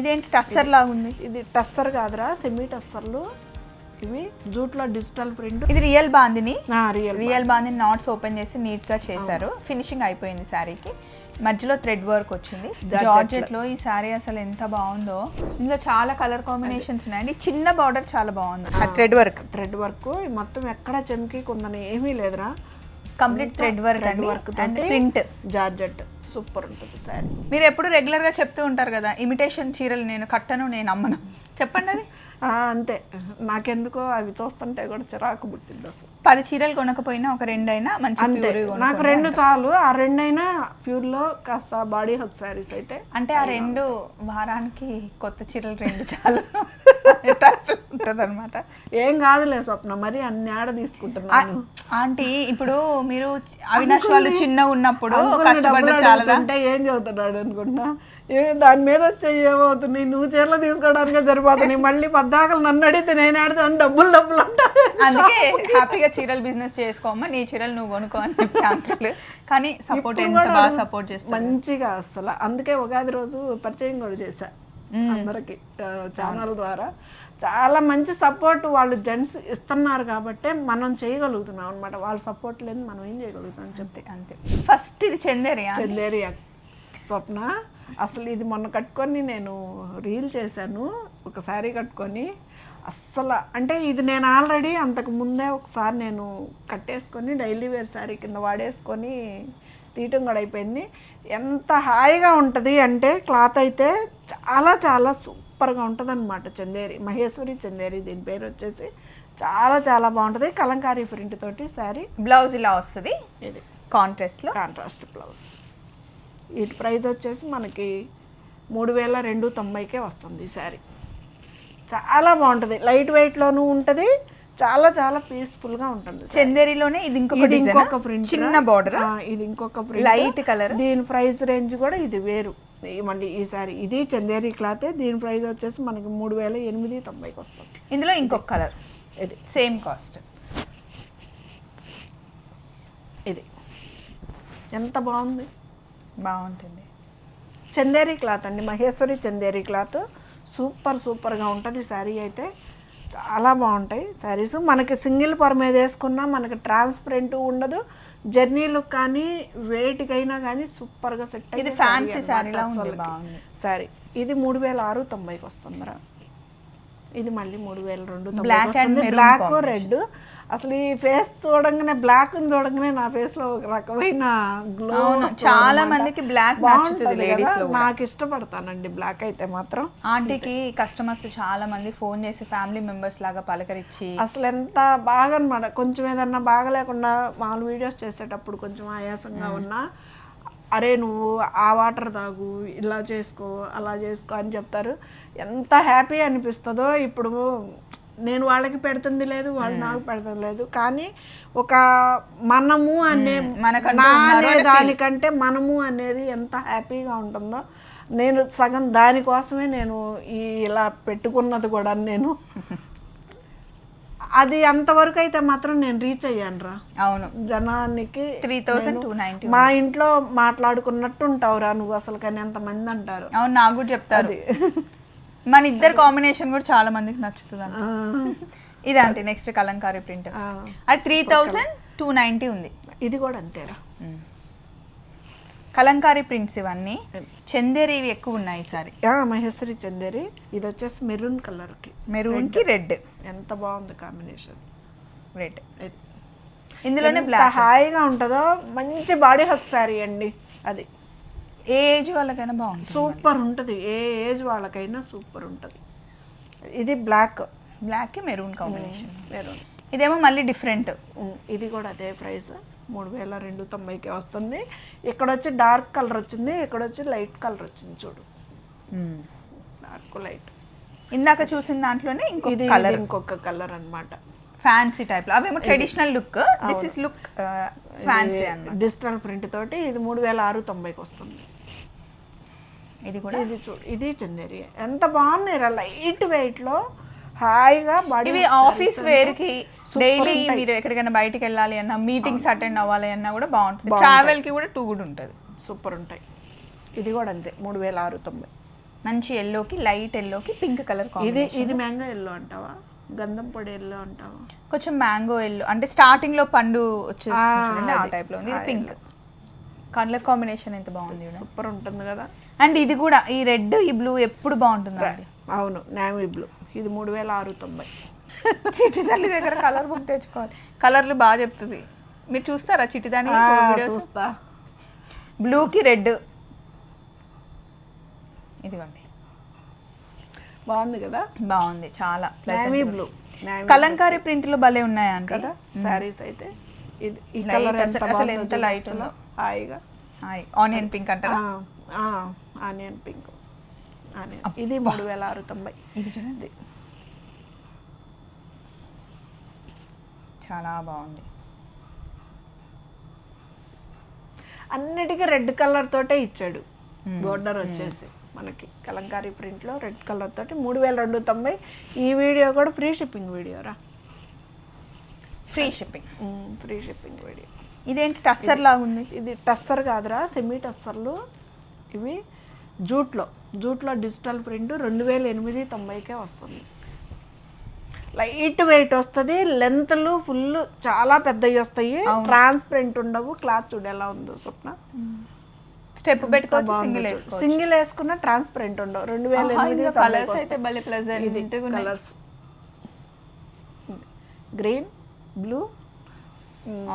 ఇదేంటి టస్సర్ లాగా ఉంది ఇది టస్సర్ కాదురా సెమీ టస్సర్లు. ఇవి జూట్లో డిజిటల్ ప్రింట్. ఇది real bandhani. Real real bandhani knots open చేసి నీట్గా చేశారు. ఫినిషింగ్ అయిపోయింది శారీకి. మధ్యలో థ్రెడ్ వర్క్ వచ్చింది. జార్జెట్లో ఈ శారీ అసలు ఎంత బాగుందో. ఇందులో చాలా కలర్ కాంబినేషన్స్ ఉన్నాయండి. చిన్న బార్డర్ చాలా బాగుంది. థ్రెడ్ వర్క్ థ్రెడ్ వర్క్ మొత్తం ఎక్కడ చెంకి కుందని ఏమీ లేదురా. కంప్లీట్ థ్రెడ్ వర్క్ అండి. Work and print georgette super ఉంటుంది శారీ మీరు ఎప్పుడు రెగ్యులర్గా చెప్తూ ఉంటారు కదా ఇమిటేషన్ చీరలు నేను కట్టను నేను అమ్మను. చెప్పండి అది. అంతే. నాకెందుకో అవి చూస్తుంటే కూడా చిరాకు పుట్టింది అసలు. పది చీరలు కొనకపోయినా ఒక రెండైనా మంచి అంతే. నాకు రెండు చాలు. ఆ రెండైనా ప్యూర్లో కాస్త బాడీ హక్ శారీస్ అయితే అంటే ఆ రెండు వారానికి కొత్త చీరలు రెండు చాలు. ఉంటుంది అనమాట ఏం కాదులే స్వప్న మరి అన్ని ఆడ తీసుకుంటున్నాను. ఆంటీ ఇప్పుడు మీరు అవినాష్ వాళ్ళు చిన్నగా ఉన్నప్పుడు కష్టపడ్డ చాలా అడుగుతుంటే ఏం చదువుతున్నాడు అనుకుంటున్నా? ఏ దాని మీద వచ్చే ఏమవుతున్నాయి? నువ్వు చీరలు తీసుకోవడానికే సరిపోతున్నాయి. మళ్ళీ పద్దాకలు నన్ను అడిగితే నేను ఆడతాను డబ్బులు డబ్బులు అంటా అందుకే హ్యాపీగా చీరలు బిజినెస్ చేసుకోమ్మా నీ చీరలు నువ్వు కొనుక్కో అని చెప్పి కానీ సపోర్ట్ ఎంత బాగా సపోర్ట్ చేస్తారు? మంచిగా అసలు. అందుకే ఉగాది రోజు పరిచయం కూడా చేశా. అందరికి ఛానల్ ద్వారా. చాలా మంచి సపోర్ట్ వాళ్ళు జెంట్స్ ఇస్తున్నారు కాబట్టి మనం చేయగలుగుతున్నాం అనమాట వాళ్ళ సపోర్ట్ లేదు మనం ఏం చేయగలుగుతాం చెప్తే. అంతే ఫస్ట్ ఇది చందేరియా? చందేరి స్వప్న అసలు ఇది మొన్న కట్టుకొని నేను రీల్ చేశాను. ఒక శారీ కట్టుకొని అస్సలు అంటే ఇది నేను ఆల్రెడీ అంతకు ముందే ఒకసారి నేను కట్టేసుకొని డైలీ వేర్ శారీ కింద వాడేసుకొని తీయటం కూడా అయిపోయింది. ఎంత హాయిగా ఉంటుంది అంటే క్లాత్ అయితే చాలా చాలా సూపర్గా ఉంటుంది అనమాట చందేరి మహేశ్వరి చందేరి దీని పేరు వచ్చేసి చాలా చాలా బాగుంటుంది. కలంకారీ ప్రింట్ తోటి శారీ. బ్లౌజ్ ఇలా వస్తుంది. ఇది. కాంట్రాస్ట్లో. Contrast blouse. వీటి ప్రైస్ వచ్చేసి మనకి మూడు వేల రెండు తొంభైకే వస్తుంది ఈ శారీ. చాలా బాగుంటుంది. లైట్ వెయిట్లోనూ ఉంటుంది. చాలా చాలా పీస్ఫుల్గా ఉంటుంది చందేరిలోనే ఇది ఇంకొక ఇంకొక ప్రింట్ చిన్న బార్డర్ ఇది ఇంకొక ప్రింట్ లైట్ కలర్ దీని ప్రైస్ రేంజ్ కూడా ఇది వేరు. మళ్ళీ ఈ సారీ ఇది చందేరి క్లాతే దీని ప్రైస్ వచ్చేసి మనకి మూడు వేల ఎనిమిది తొంభైకి వస్తుంది. ఇందులో ఇంకొక కలర్ ఇది. సేమ్ కాస్ట్ ఇది. ఎంత బాగుంది? బాగుంటుంది. చందేరి క్లాత్ అండి మహేశ్వరి చందేరి క్లాత్ సూపర్ సూపర్గా ఉంటుంది శారీ అయితే. చాలా బాగుంటాయి. శారీస్ మనకి సింగిల్ పర్ మీద వేసుకున్నా మనకి ట్రాన్స్పరెంట్ ఉండదు. జర్నీ లుక్ కానీ వేటికైనా కానీ సూపర్గా సెట్ ఇది ఫ్యాన్సీ బాగుంది. సారీ ఇది మూడు వేల ఆరు తొంభైకి వస్తుందిరా. ఇది మళ్ళీ మూడు వేల రెండు బ్లాక్. రెడ్ అసలు ఈ ఫేస్ చూడంగానే బ్లాక్ చూడంగానే నా ఫేస్లో ఒక రకమైన గ్లో చాలా మందికి లో కూడా. నాకు ఇష్టపడతానండి బ్లాక్ అయితే మాత్రం. ఆంటీకి కస్టమర్స్ చాలా మంది ఫోన్ చేసి ఫ్యామిలీ మెంబర్స్ లాగా పలకరించి అసలు ఎంత బాగా అనమాట కొంచెం ఏదన్నా బాగలేకుండా మామూలు వీడియోస్ చేసేటప్పుడు కొంచెం ఆయాసంగా ఉన్నా అరే నువ్వు ఆ వాటర్ తాగు ఇలా చేసుకో అలా చేసుకో అని చెప్తారు. ఎంత హ్యాపీ అనిపిస్తుందో ఇప్పుడు నేను వాళ్ళకి పెడుతుంది లేదు వాళ్ళు నాకు పెడుతుంది లేదు. కానీ ఒక మనము అనే మనకంటూ నా ఉన్నారు అనే దానికంటే మనము అనేది ఎంత హ్యాపీగా ఉంటుందో నేను సగం దానికోసమే నేను ఈ ఇలా పెట్టుకున్నది కూడా నేను. అది అంతవరకు అయితే మాత్రం నేను రీచ్ అయ్యాను రా. అవును. జనానికి త్రీ థౌసండ్ టూ నైన్టీ మా ఇంట్లో మాట్లాడుకున్నట్టు ఉంటావురా నువ్వు అసలు కానీ ఎంతమంది అంటారు. అవును నాకు కూడా చెప్తారు. మన ఇద్దరు కాంబినేషన్ కూడా చాలా మందికి నచ్చుతుంది అంట. ఇదే అంటే నెక్స్ట్ కలంకారీ ప్రింట్ అది త్రీ థౌసండ్ టూ నైంటీ ఉంది. ఇది కూడా అంతేరా. కలంకారీ ప్రింట్స్ ఇవన్నీ చందేరి ఇవి ఎక్కువ ఉన్నాయి ఈసారి మహేశ్వరి చందేరి. ఇది వచ్చేసి మెరూన్ కలర్కి. మెరూన్కి రెడ్ ఎంత బాగుంది కాంబినేషన్ రెడ్ ఇందులోనే హాయిగా ఉంటుందో మంచి బాడీ హక్ శారీ అండి అది. ఏ ఏజ్ వాళ్ళకైనా బాగుంటుంది. సూపర్ ఉంటుంది. ఏ ఏజ్ వాళ్ళకైనా సూపర్ ఉంటుంది. ఇది black. Black maroon combination. Maroon. ఇదేమో మళ్ళీ డిఫరెంట్. ఇది కూడా అదే ప్రైస్. మూడు వేల రెండు తొంభైకి వస్తుంది. ఇక్కడ వచ్చి డార్క్ కలర్ వచ్చింది. ఇక్కడ వచ్చి లైట్ కలర్ వచ్చింది చూడు. Dark light. ఇందాక చూసిన దాంట్లోనే ఇంకొక ఇది కలర్. ఇంకొక కలర్ అన్నమాట. ఫ్యాన్సీ టైప్లో. అవేమో traditional look this is look fancy digital print తోటి ఇది మూడు వేల ఆరు తొంభైకి వస్తుంది. ఇది కూడా. ఇది చూడు ఇది చందేరి. ఎంత బాగున్నాయి లైట్ వెయిట్లో. హాయిగా బాడీ ఇవి ఆఫీస్ వేర్కి డైలీ మీరు ఎక్కడికైనా బయటికి వెళ్ళాలి అన్నా మీటింగ్స్ అటెండ్ అవ్వాలి అన్నా కూడా బాగుంటుంది. ట్రావెల్కి కూడా టూ గుడ్ ఉంటుంది. సూపర్ ఉంటాయి. ఇది కూడా అంతే మూడు వేల ఆరు తొంభై. మంచి ఎల్లోకి లైట్ ఎల్లోకి పింక్ కలర్ ఇది ఇది మ్యాంగో ఎల్లో అంటావా? గంధం పొడి ఎల్లో అంటావా? కొంచెం మ్యాంగో ఎల్లో అంటే స్టార్టింగ్లో పండు వచ్చేస్తుంది ఆ. టైప్లో ఉంది. ఇది పింక్ కలర్ కాంబినేషన్ ఎంత బాగుంది సూపర్ ఉంటుంది కదా. అండ్ ఇది కూడా ఈ రెడ్ ఈ బ్లూ ఎప్పుడు బాగుంటుంది అవును నావీ బ్లూ. ఇది మూడు వేల ఆరు తొంభై చిట్టి తల్లి దగ్గర కలర్ బుక్ తెచ్చుకోవాలి. కలర్లు బాగా చెప్తుంది. మీరు చూస్తారా చిట్టి దాని చూస్తా. బ్లూకి రెడ్. ఇదిగోండి. బాగుంది కదా? బాగుంది చాలా నావీ బ్లూ. కలంకారీ ప్రింట్లు భలే ఉన్నాయా కదా? శారీస్ అయితే. ఇది అసలు- ఎంత. ఉందో. హాయిగా. ఆనియన్ పింక్ అంటారా? Onion pink. ఆనియన్. ఇది మూడు వేల ఆరు తొంభై. ఇది చూడండి. చాలా బాగుంది. అన్నిటికీ రెడ్ కలర్ తోటే ఇచ్చాడు. బోర్డర్ వచ్చేసి మనకి కలంకారీ ప్రింట్లో రెడ్ కలర్ తోటి మూడు వేల రెండు తొంభై. ఈ వీడియో కూడా ఫ్రీ షిప్పింగ్ వీడియో రా. Free shipping. Free shipping video. ఇదేంటి టస్సర్ లాగా ఉంది ఇది టస్సర్ కాదురా సెమీ టస్సర్లు. ఇవి జూట్లో జూట్లో డిజిటల్ ప్రింట్ రెండు వేల ఎనిమిది తొంభైకే వస్తుంది. లైట్ వెయిట్ వస్తుంది లెంత్లు ఫుల్ చాలా పెద్దవి వస్తాయి. ట్రాన్స్పరెంట్ ఉండవు క్లాత్ చూడు ఎలా ఉందో స్వప్న. స్టెప్ పెట్టుకోవచ్చు సింగిల్ సింగిల్ వేసుకున్న ట్రాన్స్పరెంట్ ఉండవు. రెండు వేల ఎనిమిది కలర్స్ అయితే భలే pleasant colours. Green blue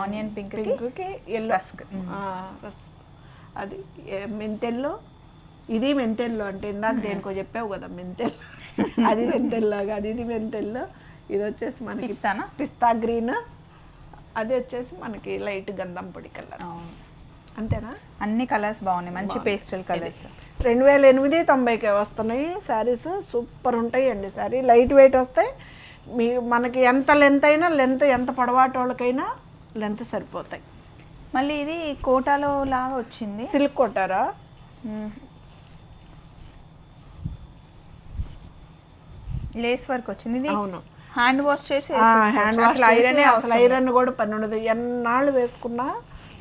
onion pink పింక్కి ఎల్లో అది మెంతెల్లో ఇది మెంతెల్లో అంటే ఇందాక దేనికో చెప్పావు కదా మెంతెల్లో అది మెంతెల్లో కాదు ఇది మెంతెల్లో. ఇది వచ్చేసి మనకి పిస్తానా? పిస్తా గ్రీన్. అది వచ్చేసి మనకి లైట్ గంధం పొడి కలర్. అంతేనా? అన్ని కలర్స్ బాగున్నాయి మంచి పేస్టల్ కలర్స్. రెండు వేల ఎనిమిది తొంభైకే వస్తున్నాయి. శారీస్ సూపర్ ఉంటాయి అండి శారీ. లైట్ వెయిట్ వస్తాయి మీ మనకి ఎంత లెంత్ అయినా లెంత్ ఎంత పొడవాటోళ్ళకైనా లెంత్ సరిపోతాయి. మళ్ళీ ఇది కోటాలో లాగా వచ్చింది. సిల్క్ కొట్టారా లేస్ వర్క్ వచ్చింది. ఇది అవును. హ్యాండ్ వాష్ చేసి హ్యాండ్ వాష్ ఐరన్ అసలు ఐరన్ కూడా పని ఉండదు ఎన్నాళ్ళు వేసుకున్నా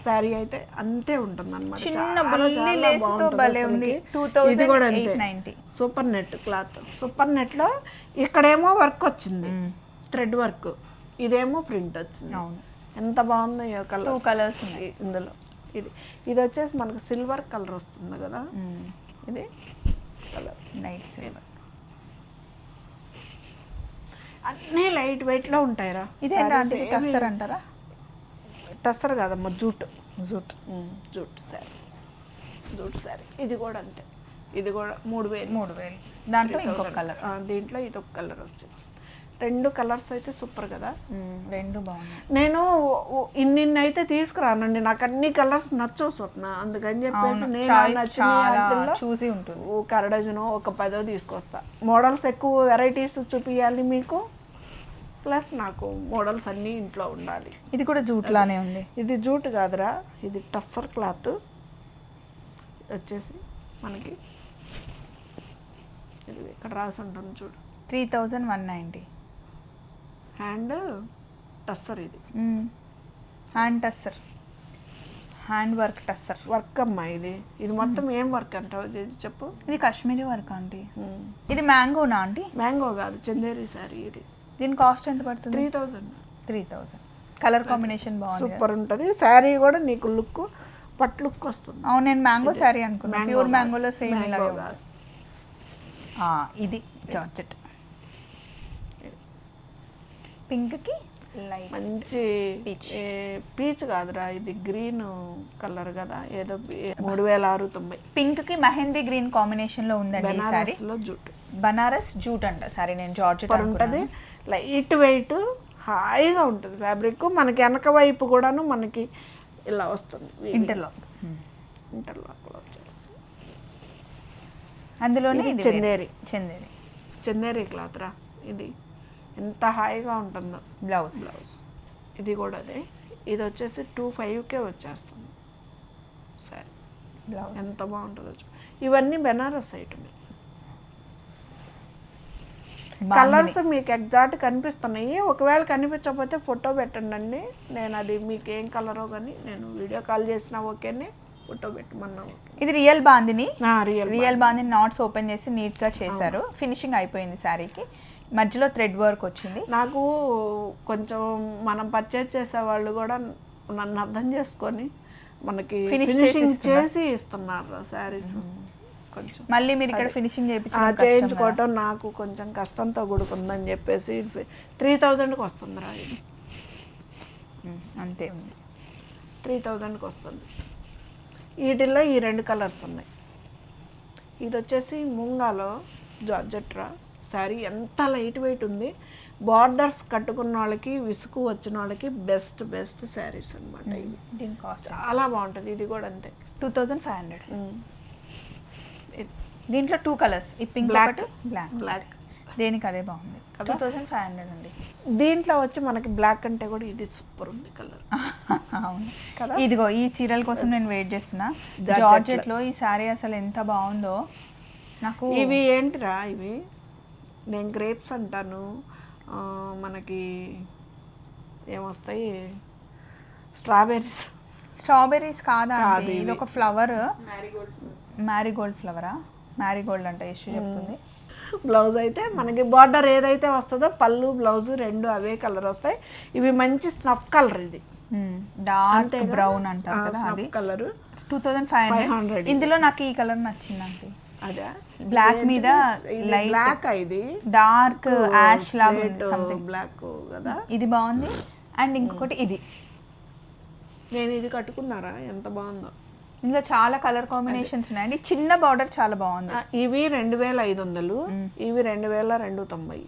శారీ అయితే అంతే ఉంటుంది అనమాట చిన్న బుల్లి లేస్తో భలే ఉంది. టూ ఇది కూడా అంతే. Super net cloth. సూపర్ నెట్లో ఇక్కడేమో వర్క్ వచ్చింది. Thread work. ఇదేమో ప్రింట్ వచ్చింది. అవును. ఎంత బాగుందో ఈ టూ కలర్ కలర్స్ ఉన్నాయి. ఇందులో. ఇది ఇది వచ్చేసి మనకు సిల్వర్ కలర్ వస్తుంది కదా. ఇది కలర్ నైట్ సిల్వర్ అన్నీ లైట్ వెయిట్లో ఉంటాయిరా. ఇదేంటి టస్సర్ అంటారా? టస్సర్ కాదమ్మా jute. Jute. Jute sari jute sari ఇది కూడా అంతే. ఇది కూడా మూడు వేలు. మూడు వేలు. దాంట్లో ఇంకొక కలర్ దీంట్లో ఇది ఒక కలర్ వచ్చేసి. రెండు కలర్స్ అయితే సూపర్ కదా? రెండు బాగున్నాయి. నేను ఇన్నిన్ని అయితే తీసుకురానండి. నాకు అన్ని కలర్స్ నచ్చవు స్వప్న. అందుకని చెప్పేసి నేను చూసి ఉంటుంది. ఒక అరడజను ఒక పదో తీసుకొస్తా. మోడల్స్ ఎక్కువ వెరైటీస్ చూపించాలి మీకు? ప్లస్ నాకు మోడల్స్ అన్నీ ఇంట్లో ఉండాలి. ఇది కూడా జూట్ లానే ఉంది. ఇది జూట్ కాదురా ఇది టస్సర్ క్లాత్. వచ్చేసి మనకి ఇది ఇక్కడ రాసి ఉంటుంది చూడు. Three thousand one ninety. Hand tussar ఇది. Hand tussar. Hand work tussar. Work అమ్మా ఇది. ఇది మొత్తం ఏం వర్క్ అంటావు? ఇది చెప్పు. ఇది కాశ్మీరీ వర్క్ ఆంటీ. ఇది మ్యాంగోనా ఆంటీ? మ్యాంగో కాదు చందేరి శారీ ఇది. దీని కాస్ట్ ఎంత పడుతుంది? Three thousand three thousand colour combination బాగుంది. సూపర్ ఉంటుంది. శారీ కూడా నీకు లుక్ పట్ లుక్ వస్తుంది. అవును నేను మ్యాంగో శారీ అనుకున్నా. Mango pure. మ్యాంగోలో సేమ్ ఇలాగే ఇది జార్జెట్. పింక్కి మంచి పీచ్ కాదురా ఇది గ్రీన్ కలర్ కదా ఏదో మూడు వేల ఆరు తొంభై. పింక్కి మెహందీ గ్రీన్ కాంబినేషన్లో ఉందండి ఈ శారీ బెనారస్లో జూట్ అంట సారీ నేను సూపర్ ఉంటుంది. లైట్ వెయిట్ హాయిగా ఉంటుంది ఫ్యాబ్రిక్. మనకి వెనక వైపు కూడాను మనకి ఇలా వస్తుంది ఇంటర్లో ఇంటర్లాక్ వచ్చేస్తుంది. అందులోనే ఇది ఇది చందేరి. చందేరి. చందేరి క్లాత్ రా ఇది. ఎంత హాయిగా ఉంటుందో. బ్లౌజ్. బ్లౌజ్. ఇది కూడా అదే. ఇది వచ్చేసి టూ ఫైవ్కే వచ్చేస్తుంది. సరే. బ్లౌజ్. ఎంత బాగుంటుందో ఇవన్నీ బెనారస్ ఐటమ్ కలర్స్ మీకు ఎగ్జాక్ట్ కనిపిస్తున్నాయి. ఒకవేళ కనిపించకపోతే ఫోటో పెట్టండి అండి నేను అది మీకు ఏం కలరో కానీ నేను వీడియో కాల్ చేసినా ఓకేనే ఫోటో పెట్టమన్నావు ఇది real bandhani. Real real bandhani knots open చేసి నీట్గా చేశారు. ఫినిషింగ్ అయిపోయింది శారీకి. మధ్యలో థ్రెడ్ వర్క్ వచ్చింది. నాకు కొంచెం మనం పర్చేజ్ చేసే వాళ్ళు కూడా నన్ను అర్థం చేసుకొని మనకి ఫినిషింగ్. చేసి ఇస్తున్నారు. శారీస్ కొంచెం. మళ్ళీ మీరు ఇక్కడ ఫినిషింగ్. చేయించుకోవటం నాకు కొంచెం కష్టంతో కూడుకుందని చెప్పేసి త్రీ థౌజండ్కి వస్తుందిరా ఇది. అంతే. ఉంది త్రీ థౌజండ్కి వస్తుంది. వీటిల్లో ఈ రెండు కలర్స్ ఉన్నాయి. ఇది వచ్చేసి ముంగాలో జార్జెట్రా శారీ ఎంత లైట్ వెయిట్ ఉంది బార్డర్స్ కట్టుకున్న వాళ్ళకి విసుగు వచ్చిన వాళ్ళకి బెస్ట్ బెస్ట్ శారీస్ అనమాట ఇవి. దీని కాస్ట్ చాలా బాగుంటుంది ఇది కూడా అంతే. టూ థౌజండ్ ఫైవ్ హండ్రెడ్ దీంట్లో టూ కలర్స్ ఈ పింక్. ఒకటి బ్లాక్ బ్లాక్ దేనికి అదే బాగుంది? టూ థౌజండ్ ఫైవ్ హండ్రెడ్ అండి. దీంట్లో వచ్చి మనకి బ్లాక్ అంటే కూడా ఇది సూపర్ ఉంది కలర్ అవును. కదా? ఇదిగో ఈ చీరల కోసం నేను వెయిట్ చేస్తున్నా. Georgette జార్జెట్లో ఈ శారీ అసలు ఎంత బాగుందో నాకు ఇవి ఏంటిరా ఇవి? నేను గ్రేప్స్ అంటాను. మనకి ఏమొస్తాయి? స్ట్రాబెర్రీస్. స్ట్రాబెర్రీస్ కాదా ఇది. ఒక ఫ్లవర్. మ్యారీగోల్డ్ ఫ్లవరా. మ్యారీగోల్డ్ అంట ఇష్యూ చెప్తుంది. బ్లౌజ్ అయితే మనకి బార్డర్ ఏదైతే వస్తుందో పళ్ళు బ్లౌజ్ రెండు అవే కలర్ వస్తాయి. ఇవి మంచి స్నఫ్ కలర్ ఇది. డార్క్ బ్రౌన్ అంటారు కదా అది. Colour two thousand five 500 hundred ఇందులో నాకు ఈ కలర్ నచ్చిందండి. అదే. Black మీద బ్లాక్ ఇది? డార్క్ యాష్ లాగా బ్లాక్ కదా? ఇది బాగుంది. అండ్ ఇంకొకటి ఇది. నేను ఇది కట్టుకున్నారా? ఎంత బాగుందో. ఇందులో చాలా కలర్ కాంబినేషన్స్ ఉన్నాయండి. చిన్న బార్డర్ చాలా బాగుంది. ఇవి రెండు వేల ఐదు వందలు ఇవి రెండు వేల రెండు తొంభై.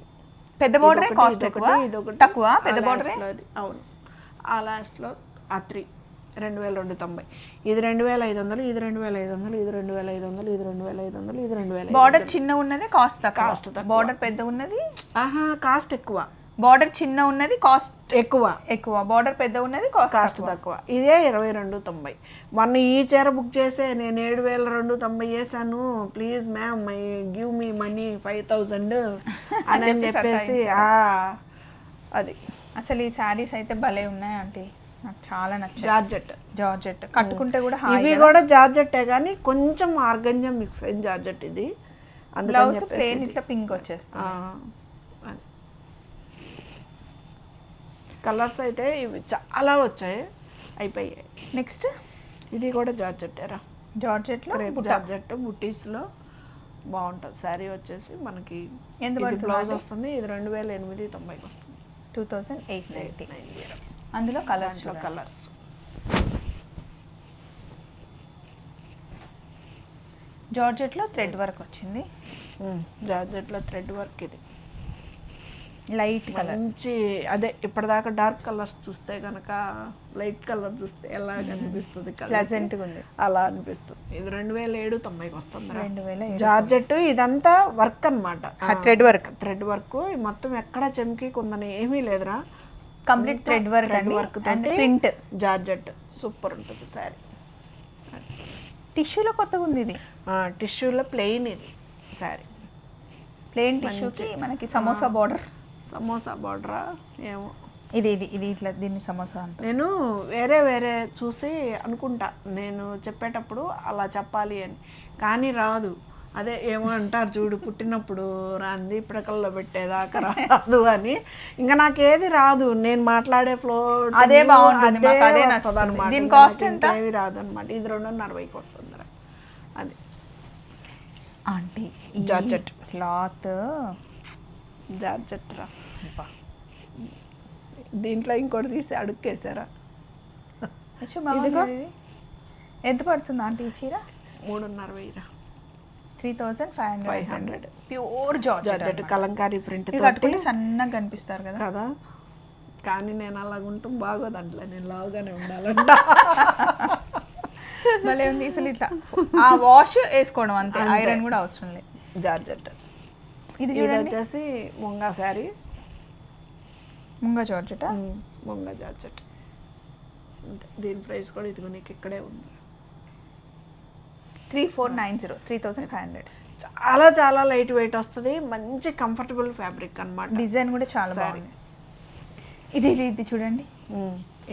పెద్ద బార్డరే కాస్ట్ ఎక్కువ. తక్కువ? పెద్ద బార్డరే. అవును. ఆ లాస్ట్లో ఆ త్రీ రెండు వేల రెండు తొంభై. ఇది రెండు వేల ఐదు వందలు ఇది రెండు వేల ఐదు వందలు ఇది రెండు వేల ఐదు వందలు ఇది రెండు వేల ఐదు వందలు ఇది రెండు వేల బార్డర్ చిన్న ఉన్నది కాస్ట్ తక్కువ. బార్డర్ పెద్ద ఉన్నది? ఆహా కాస్ట్ ఎక్కువ. బార్డర్ చిన్న ఉన్నది కాస్ట్ ఎక్కువ. ఎక్కువ. బార్డర్ పెద్ద ఉన్నది కాస్ట్ కాస్ట్ తక్కువ. ఇదే ఇరవై రెండు తొంభై. మొన్న ఈ చీర బుక్ చేసే నేను ఏడు వేల రెండు తొంభై చేశాను. Please ma'am my give me money five thousand అని చెప్పేసి అది. అసలు ఈ శారీస్ అయితే భలే ఉన్నాయి ఆంటీ నాకు చాలా నచ్చాయి. జార్జెట్. జార్జెట్. కట్టుకుంటే కూడా ఇవి కూడా జార్జెట్టే కానీ కొంచెం ఆర్గంజా మిక్స్ అయిన జార్జెట్ ఇది. Blouse plain. ఇట్లా పింక్ వచ్చేస్తుంది. కలర్స్ అయితే ఇవి చాలా వచ్చాయి. అయిపోయాయి. నెక్స్ట్ ఇది కూడా జార్జెట్టేరా జార్జెట్లో క్రేప్ జార్జెట్ బుట్టీస్లో బాగుంటుంది. శారీ వచ్చేసి మనకి ఎంత బ్లౌజ్? వస్తుంది. ఇది రెండు వేల ఎనిమిది తొంభైకి వస్తుంది. టూ థౌజండ్ ఎయిట్ నైన్టీ అందులో కలర్స్ కలర్స్ జార్జెట్లో థ్రెడ్ వర్క్ వచ్చింది. జార్జెట్లో థ్రెడ్ వర్క్ ఇది. లైట్ కలర్ మంచి అదే ఇప్పటిదాకా డార్క్ కలర్స్ చూస్తే కనుక లైట్ కలర్ చూస్తే ఎలా గా ఉంది. అలా అనిపిస్తుంది. ఇది రెండు వేల ఏడు తొంభైకి వస్తుంది రెండు వేల జార్జెట్ ఇదంతా వర్క్ అనమాట థ్రెడ్ వర్క్ థ్రెడ్ వర్క్ మొత్తం ఎక్కడ చెమ్కి కుందని ఏమీ లేదురా. కంప్లీట్ థ్రెడ్ వర్క్ అండి. Work and print georgette. Super ఉంటుంది శారీ టిష్యూలో కొత్తగా ఉంది ఇది? టిష్యూలో ప్లెయిన్ ఇది శారీ ప్లెయిన్ టిష్యూకి మనకి సమోసా బార్డర్ సమోసా బార్డరా ఏమో. ఇది ఇది ఇది ఇట్లా దీన్ని సమోసా అంటారు. నేను వేరే వేరే చూసి అనుకుంటా. నేను చెప్పేటప్పుడు అలా చెప్పాలి అని. కానీ రాదు. అదే ఏమో అంటారు చూడు పుట్టినప్పుడు రాంది పిడకల్లో పెట్టేదాకా రాదు అని. ఇంకా నాకు ఏది రాదు నేను మాట్లాడే ఫ్లో అదే బాగుంటుంది. దీని cost ఎంత? ఏవి రాదు అనమాట ఇది రెండున్నరవైకి వస్తుంది అది. Aunty georgette. క్లాత్. జార్జెట్ రా. దీంట్లో ఇంకోటి తీసి అడుక్కేసారా? ఎంత పడుతుంది ఆంటీ చీర? మూడున్నర వెయ్యిరా. Three thousand five hundred. 500. Pure georgette Kalamkari print ఇది కట్టుకుంటే సన్నగా కనిపిస్తారు కదా. కదా. కానీ నేను అలాగ ఉంటాం బాగోదంట్లే నేను లావుగానే ఉండాలంట. మళ్ళీ ఉంది అసలు ఇట్లా. ఆ వాష్ వేసుకోవడం అంతే ఐరన్ కూడా అవసరం లేదు జార్జెట్. ఇది ఇది వచ్చేసి ముంగా శారీ. ముంగా జార్జెట్? ముంగా జార్జెట్. దీని ప్రైస్ కూడా ఇదిగో నీకు ఇక్కడే ఉంది. Three four nine zero three thousand five hundred. చాలా చాలా లైట్ వెయిట్ వస్తుంది మంచి కంఫర్టబుల్ ఫ్యాబ్రిక్ అన్నమాట. డిజైన్ కూడా చాలా. బాగుంది. ఇది ఇది ఇది చూడండి.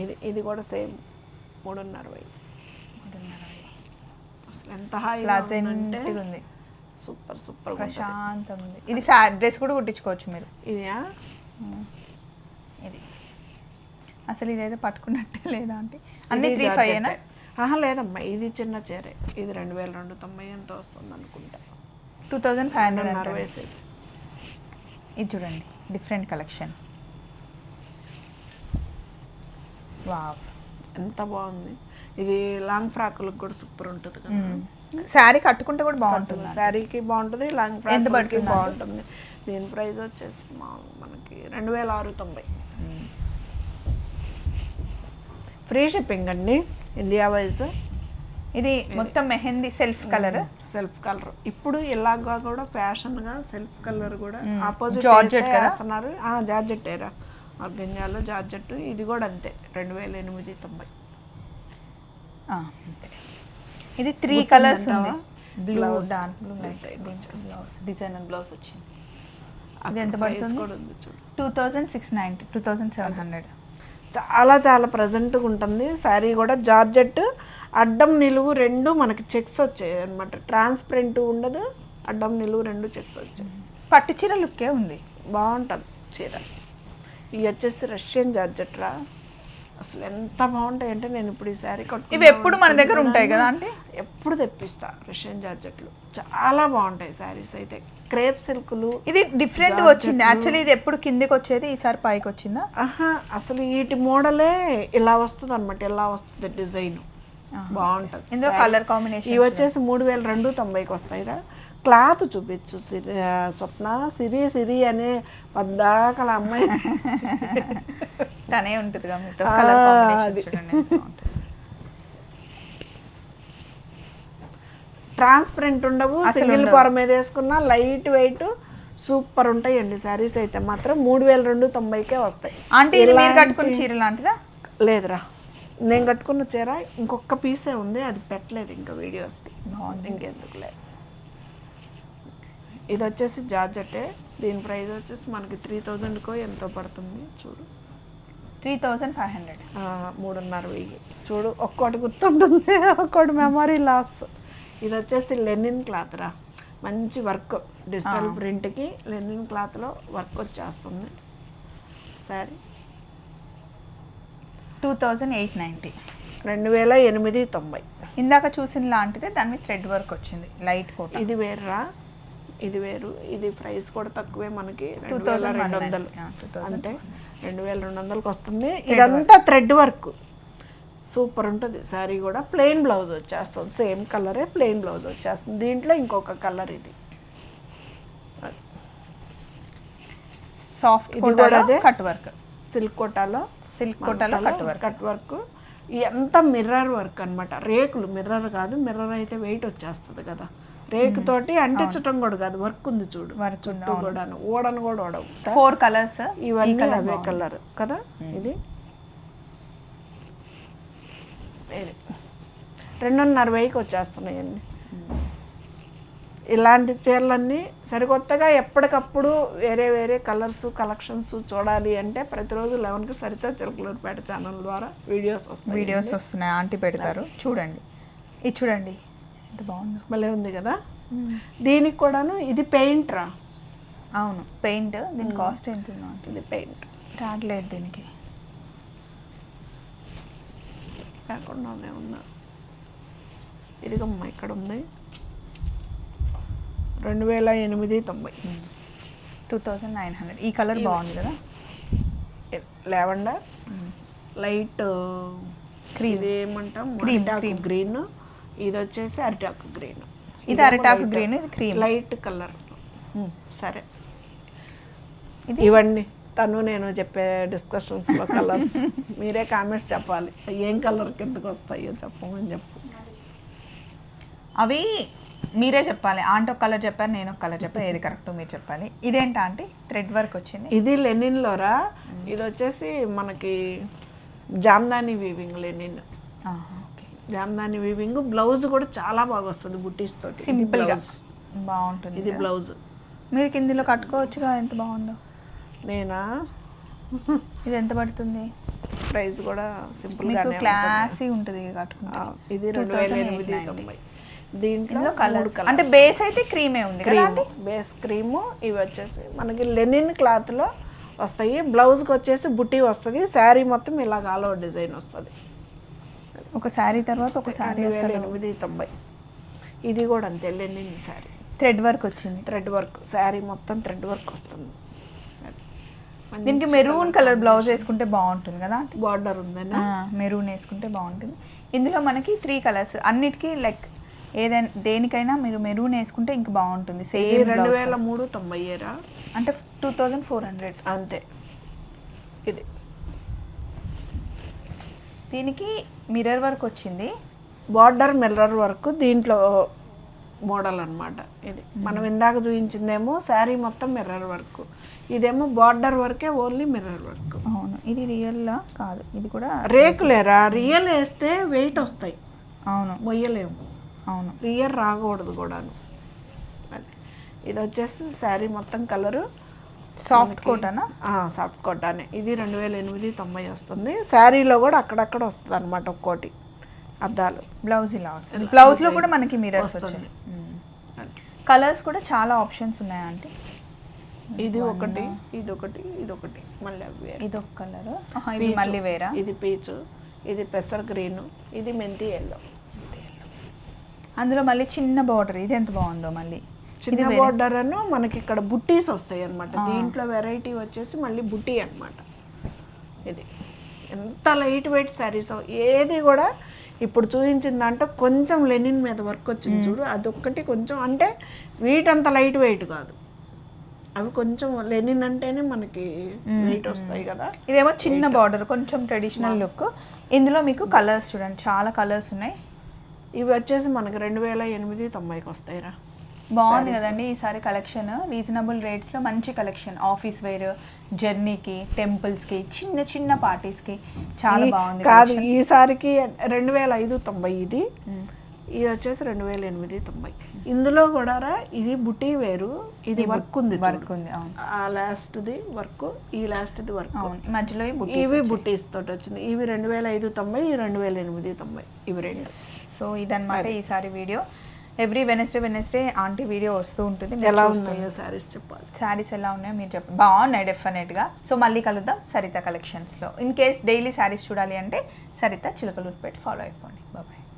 ఇది ఇది కూడా సేమ్ మూడున్నర వెయ్యి. అసలు ఎంత ప్లజెంట్గా ఉంది. సూపర్ సూపర్ ప్రశాంతంగా ఉంది. ఇది డ్రెస్ కూడా కుట్టించుకోవచ్చు మీరు. ఇదా ఇది. అసలు ఇదైతే పట్టుకున్నట్టే లేదా అంటే? అన్ని త్రీ ఫైవ్ ఆహా లేదమ్మా ఇది చిన్న చీరే. ఇది రెండు వేల రెండు తొంభై ఎంత వస్తుంది అనుకుంటా. టూ థౌజండ్ ఫైవ్ హండ్రెడ్ రెండున్నర వేసేసి. ఇది చూడండి డిఫరెంట్ కలెక్షన్ వావ్ ఎంత బాగుంది. ఇది లాంగ్ ఫ్రాకులకు కూడా సూపర్ ఉంటుంది కదా. శారీ కట్టుకుంటే కూడా బాగుంటుంది శారీకి బాగుంటుంది లాంగ్ ఎంత ఫ్రాక్ పడుతుంది బాగుంటుంది. దీని ప్రైస్ వచ్చేసి మా మనకి రెండు వేల ఆరు తొంభై. ఫ్రీ షిప్పింగ్ అండి. ఇండియా వైజ్ ఇది మొత్తం mehndi self colour self colour ఇప్పుడు ఇలాగా కూడా ఫ్యాషన్గా సెల్ఫ్ కలర్ కూడా ఆపోజిట్ Georgette కదా? వేస్తున్నారు. జార్జెట్ ఏరా. ఆర్గంజాలో జార్జెట్ ఇది కూడా అంతే. రెండు వేల ఎనిమిది తొంభై. ఇది three colours? Blue. Dark blue designer blouse వచ్చింది. అక్కడ ఎంత పడుతుంది? Two thousand six ninety two thousand seven hundred చాలా చాలా ప్రజెంట్గా ఉంటుంది. శారీ కూడా జార్జెట్ అడ్డం నిలువు రెండు మనకి చెక్స్ వచ్చాయి అనమాట ట్రాన్స్పరెంట్ ఉండదు అడ్డం నిలువు రెండు చెక్స్ వచ్చాయి. పట్టు చీర లుక్కే ఉంది? బాగుంటుంది చీర. ఇవి వచ్చేసి రష్యన్ జార్జెట్ రా. అసలు ఎంత బాగుంటాయి అంటే నేను ఇప్పుడు ఈ శారీ ఇవి ఎప్పుడు మన దగ్గర ఉంటాయి కదా అంటే ఎప్పుడు తెప్పిస్తా రష్యన్ జార్జెట్లు. చాలా బాగుంటాయి శారీస్ అయితే. క్రేప్ సిల్కులు ఇది డిఫరెంట్ వచ్చింది. యాక్చువల్లీ ఇది ఎప్పుడు కిందికి వచ్చేది ఈసారి పైకి వచ్చిందా? ఆహా అసలు వీటి మోడలే ఇలా వస్తుంది అనమాట ఇలా వస్తుంది డిజైన్? బాగుంటుంది. ఇందులో కలర్ కాంబినేషన్ ఇవి వచ్చేసి మూడు వేల రెండు తొంభైకి వస్తాయిరా. క్లాత్ చూపించు సిరి స్వప్న సిరి సిరి అనే పద్దాకల అమ్మాయి. తనే ఉంటుంది బాగుంటుంది. ట్రాన్స్పరెంట్ ఉండవు సింగిల్. పొర మీద వేసుకున్న లైట్ వెయిట్ సూపర్ ఉంటాయండి శారీస్ అయితే మాత్రం. మూడు వేల రెండు తొంభైకే వస్తాయి. ఆంటీ ఇది మీరు కట్టుకున్న చీర లాంటిదా? లేదురా. నేను కట్టుకున్న చీర ఇంకొక పీసే ఉంది అది పెట్టలేదు ఇంకా వీడియోస్ బాగుంది. ఇంకెందుకు లేదు ఇది వచ్చేసి జార్జెటే. దీని ప్రైస్ వచ్చేసి మనకి త్రీ థౌజండ్కో ఎంతో పడుతుంది. చూడు. Three thousand five hundred. మూడున్నర వెయ్యి. చూడు ఒక్కోటి గుర్తుంటుంది. ఒక్కోటి మెమరీ లాస్. ఇది వచ్చేసి లెనిన్ క్లాత్ రా. మంచి వర్క్. డిజిటల్ ప్రింట్కి లెనిన్ క్లాత్లో వర్క్ వచ్చేస్తుంది. సరే. Two thousand eight ninety. రెండు వేల ఎనిమిది తొంభై. ఇందాక చూసిన లాంటిదే దాని మీద థ్రెడ్ వర్క్ వచ్చింది లైట్ కోట. ఇది వేరురా? ఇది వేరు ఇది ప్రైస్ కూడా తక్కువే మనకి. టూ రెండు వేల రెండు వందలు. టూ థౌజండ్ అంతే. రెండు వేల రెండు వందలకి వస్తుంది. ఇదంతా థ్రెడ్ వర్క్ సూపర్ ఉంటుంది. శారీ కూడా ప్లెయిన్ బ్లౌజ్ వచ్చేస్తుంది. సేమ్ కలరే ప్లెయిన్ బ్లౌజ్ వచ్చేస్తుంది. దీంట్లో ఇంకొక కలర్ ఇది. సాఫ్ట్ ఇది అదే? కట్ వర్క్ సిల్క్ కోటాలో సిల్క్ కోటాలో కట్ వర్క్ కట్ వర్క్ ఎంత మిర్రర్ వర్క్ అన్నమాట. రేకులు మిర్రర్ కాదు మిర్రర్ అయితే వెయిట్ వచ్చేస్తుంది కదా. రేకు తోటి అంటించటం కూడా కాదు. వర్క్ ఉంది చూడు. చుట్టూ కూడా ఓడను కూడా ఓడవు. Four colours? ఇవన్నీ అవే కలర్ కదా ఇది? ఇది రెండున్నర వెయ్యికి వచ్చేస్తున్నాయండి. ఇలాంటి చీరలన్నీ సరికొత్తగా ఎప్పటికప్పుడు వేరే వేరే కలర్స్ కలెక్షన్స్ చూడాలి అంటే ప్రతిరోజు లెవెన్కి సరిత చిలకలూరుపేట ఛానల్ ద్వారా వీడియోస్ వస్తాయి వీడియోస్ వస్తున్నాయి. ఆంటీ పెడతారు. చూడండి. ఇది చూడండి. ఎంత బాగుందో. భలే ఉంది కదా? దీనికి కూడాను ఇది పెయింట్ రా. అవును పెయింట్. దీని కాస్ట్ ఎంత ఇది పెయింట్. రావట్లేదు దీనికి. లేకుండానే ఉన్నా. ఇదిగమ్మా ఇక్కడ ఉంది. రెండు వేల ఎనిమిది తొంభై. Two thousand nine hundred. ఈ కలర్ బాగుంది కదా? లావెండర్. లైట్. ఇది ఏమంటాం cream. గ్రీన్. ఇది వచ్చేసి అరిటాకు గ్రీన్. ఇది అరిటాకు గ్రీన్ ఇది క్రీమ్. Light colour. సరే. ఇది ఇవ్వండి. తను నేను చెప్పే డిస్కషన్స్లో కలర్స్ మీరే కామెంట్స్ చెప్పాలి. ఏం కలర్ కిందకు వస్తాయో చెప్పమని చెప్పు. అవి మీరే చెప్పాలి. ఆంటీ కలర్ చెప్పారు నేను ఒక కలర్ చెప్పాను ఏది కరెక్ట్ మీరు చెప్పాలి. ఇదేంటా ఆంటీ? థ్రెడ్ వర్క్ వచ్చింది. ఇది లెనిన్లోరా ఇది వచ్చేసి మనకి Jamdani weaving linen. Jamdani weaving blouse కూడా చాలా బాగా వస్తుంది బుట్టీస్ తోటి. ఇది సింపుల్గా blouse. బాగుంటుంది ఇది బ్లౌజ్. మీరు కిందిలో కట్టుకోవచ్చుగా ఎంత బాగుందో? నేనా? ఇది ఎంత పడుతుంది? ప్రైస్ కూడా సింపుల్ క్లాసీ ఉంటుంది కట్టుకుంటే. ఇది రెండు వేల ఎనిమిది తొంభై. దీంట్లో కలర్ అంటే బేస్ అయితే క్రీమే ఉంది కదా క్రీమ్ బేస్ క్రీము ఇవి వచ్చేసి మనకి లెనిన్ క్లాత్లో వస్తాయి. బ్లౌజ్కి వచ్చేసి బుట్టి వస్తుంది. శారీ మొత్తం ఇలాగ ఆల్ ఓవర్ డిజైన్ వస్తుంది. ఒక శారీ తర్వాత ఒక శారీ వేల ఎనిమిది తొంభై. ఇది కూడా అంతే లెనిన్ శారీ. థ్రెడ్ వర్క్ వచ్చింది. థ్రెడ్ వర్క్ శారీ మొత్తం థ్రెడ్ వర్క్ వస్తుంది. దీనికి మెరూన్ కలర్ బ్లౌజ్ వేసుకుంటే బాగుంటుంది కదా? బార్డర్ ఉందని? మెరూన్ వేసుకుంటే బాగుంటుంది. ఇందులో మనకి త్రీ కలర్స్ అన్నిటికీ లైక్ ఏదైనా దేనికైనా మీరు మెరూన్ వేసుకుంటే ఇంకా బాగుంటుంది. సేమ్ రెండు వేల మూడు తొంభై ఏరా? అంటే టూ థౌజండ్ ఫోర్ హండ్రెడ్. అంతే. ఇది. దీనికి మిర్రర్ వర్క్ వచ్చింది. బార్డర్ మిర్రర్ వర్క్ దీంట్లో మోడల్ అన్నమాట ఇది. మనం ఇందాక చూపించిందేమో శారీ మొత్తం మిర్రర్ వర్క్. ఇదేమో బార్డర్ వర్కే ఓన్లీ మిర్రర్ వర్క్. అవును. ఇది రియల్లా కాదు. ఇది కూడా రేకులేరా? రియల్ వేస్తే వెయిట్ వస్తాయి. అవును. మొయ్యలేము. అవును. రియల్ రాకూడదు కూడాను. అది. ఇది వచ్చేసి శారీ మొత్తం కలరు సాఫ్ట్ కోటనా సాఫ్ట్ కొట్టానే ఇది రెండు వేల ఎనిమిది తొంభై వస్తుంది. శారీలో కూడా అక్కడక్కడ వస్తుంది అనమాట ఒక్కోటి. అద్దాలు. బ్లౌజ్ ఇలా వస్తుంది. బ్లౌజ్లో కూడా మనకి మిర్రర్స్ వస్తుంది. కలర్స్ కూడా చాలా ఆప్షన్స్ ఉన్నాయి అంటే ఇది ఒకటి ఇది ఒకటి ఇది ఒకటి. మళ్ళీ వేరే. ఇది ఒక కలర్ ఇది. మళ్ళీ వేరా? ఇది పీచు. ఇది పెసర్ గ్రీన్. ఇది మెంతి ఎల్లో అందులో మళ్ళీ చిన్న బార్డర్ ఇది ఎంత బాగుందో మళ్ళీ? చిన్న బార్డర్ అను మనకి ఇక్కడ బుట్టీస్ వస్తాయి అన్నమాట దీంట్లో వెరైటీ వచ్చేసి మళ్ళీ బుట్టి అన్నమాట. ఇది. ఎంత లైట్ వెయిట్ శారీస్ ఏది కూడా ఇప్పుడు చూపించిన దాంట్లో కొంచెం లెనిన్ మీద వర్క్ వచ్చింది చూడు అదొక్కటి కొంచెం అంటే వీటంత లైట్ వెయిట్ కాదు. అవి కొంచెం లెనిన్ అంటేనే మనకి వెయిట్ వస్తాయి కదా. ఇదేమో చిన్న బార్డర్ కొంచెం ట్రెడిషనల్ లుక్ ఇందులో మీకు కలర్స్ చూడండి చాలా కలర్స్ ఉన్నాయి. ఇవి వచ్చేసి మనకి రెండు వేల ఎనిమిది తొంభైకి వస్తాయిరా. బాగుంది కదండి ఈసారి కలెక్షన్. రీజనబుల్ రేట్స్లో మంచి కలెక్షన్. ఆఫీస్ వేర్ జర్నీకి టెంపుల్స్కి చిన్న చిన్న పార్టీస్కి చాలా బాగుంది కాదు ఈసారికి రెండు వేల ఐదు తొంభై ఇది ఇది వచ్చేసి రెండు వేల ఎనిమిది తొంభై. ఇందులో కూడా ఇది బుటీ వేరు ఇది వర్క్ ఉంది వర్క్ ఉంది ఆ లాస్ట్ది వర్క్ ఈ లాస్ట్ది వర్క్ మధ్యలో ఇవి బుటీస్ తోటి వచ్చింది. ఇవి రెండు వేల ఐదు తొంభై రెండు వేల ఎనిమిది తొంభై. ఇవి రెండు. సో ఇదన్నమాట ఈసారి video. Every Wednesday Wednesday aunty video వస్తూ ఉంటుంది. ఎలా ఉన్నాయో శారీస్ చెప్పాలి. శారీస్ ఎలా ఉన్నాయో మీరు చెప్పండి బాగున్నాయి డెఫినెట్గా సో మళ్ళీ కలుద్దాం సరిత కలెక్షన్స్లో ఇన్ కేస్ డైలీ శారీస్ చూడాలి అంటే సరిత చిలకలూరు పెట్టి ఫాలో అయిపోండి. బాయ్